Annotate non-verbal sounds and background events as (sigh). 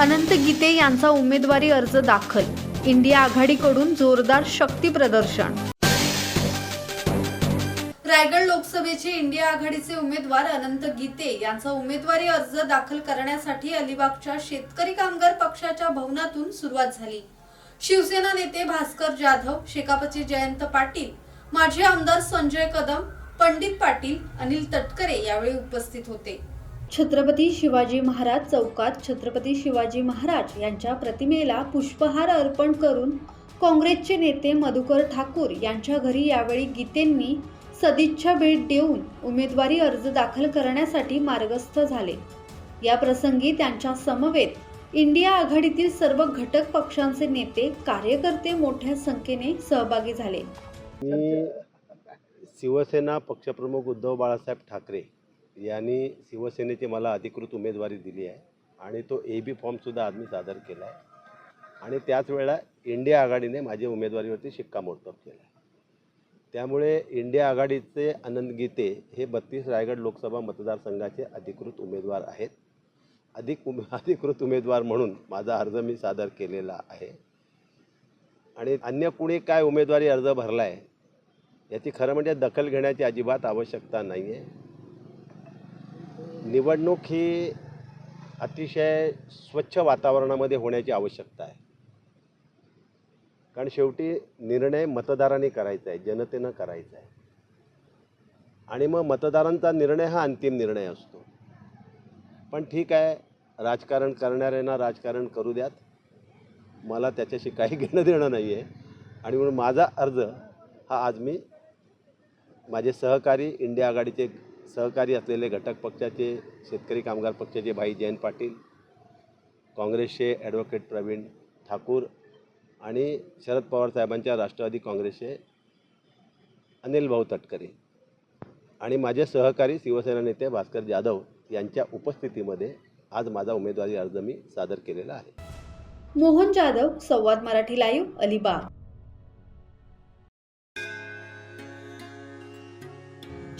अनंत गीते यांचा उमेदवारी अर्ज दाखल. इंडिया आघाडीकडून जोरदार शक्ती प्रदर्शन. रायगड लोकसभेचे इंडिया आघाडीचे उमेदवार अनंत गीते यांचा उमेदवारी अर्ज दाखल करण्यासाठी अलिबागच्या शेतकरी कामगार पक्षाच्या भवनातून सुरुवात झाली. शिवसेना नेते भास्कर जाधव शेकापचे जयंत पाटील माजी आमदार संजय कदम पंडित पाटील अनिल तटकरे यावेळी उपस्थित होते. छत्रपती शिवाजी महाराज चौकात छत्रपती शिवाजी महाराज यांच्या प्रतिमेला पुष्पहार अर्पण करून काँग्रेसचे नेते मधुकर ठाकूर यांच्या घरी यावेळी गीतेंनी सदिच्छा भेट देऊन उमेदवारी अर्ज दाखल करण्यासाठी मार्गस्थ झाले. या प्रसंगी त्यांच्या समवेत इंडिया आघाडीतील सर्व घटक पक्षांचे नेते कार्यकर्ते मोठ्या संख्येने सहभागी झाले. शिवसेना पक्षप्रमुख उद्धव बाळासाहेब ठाकरे यांनी शिवसेनेची मला अधिकृत उमेदवारी दिली आहे आणि तो ए बी फॉर्मसुद्धा आज मी सादर केला आहे. आणि त्याच वेळा इंडिया आघाडीने माझ्या उमेदवारीवरती शिक्कामोर्तब केला आहे. त्यामुळे इंडिया आघाडीचे आनंद गीते हे बत्तीस रायगड लोकसभा मतदारसंघाचे अधिकृत उमेदवार आहेत. अधिक उमे (laughs) अधिकृत उमेदवार म्हणून माझा अर्ज मी सादर केलेला आहे. आणि अन्य कुणी काय उमेदवारी अर्ज भरला आहे याची खरं म्हणजे दखल घेण्याची अजिबात आवश्यकता नाही आहे निवडणूक ही अतिशय स्वच्छ वातावरणामध्ये होण्याची आवश्यकता आहे. कारण शेवटी निर्णय मतदारांनी करायचा आहे जनतेनं करायचा आहे. आणि मग मतदारांचा निर्णय हा अंतिम निर्णय असतो. पण ठीक आहे राजकारण करणाऱ्यांना राजकारण करू द्यात. मला त्याच्याशी काही घेणं देणं नाही आहे आणि म्हणून माझा अर्ज हा आज मी माझे सहकारी इंडिया आघाडीचे सहकारी असलेले घटक पक्षाचे शेतकरी कामगार पक्षाचे भाई जयंत पाटील काँग्रेसचे ॲडव्होकेट प्रवीण ठाकूर आणि शरद पवार साहेबांच्या राष्ट्रवादी काँग्रेसचे अनिल भाऊ तटकरे आणि माझे सहकारी शिवसेना नेते भास्कर जाधव यांच्या उपस्थितीमध्ये आज माझा उमेदवारी अर्ज मी सादर केलेला आहे. मोहन जाधव संवाद मराठी लाईव्ह अलिबाग.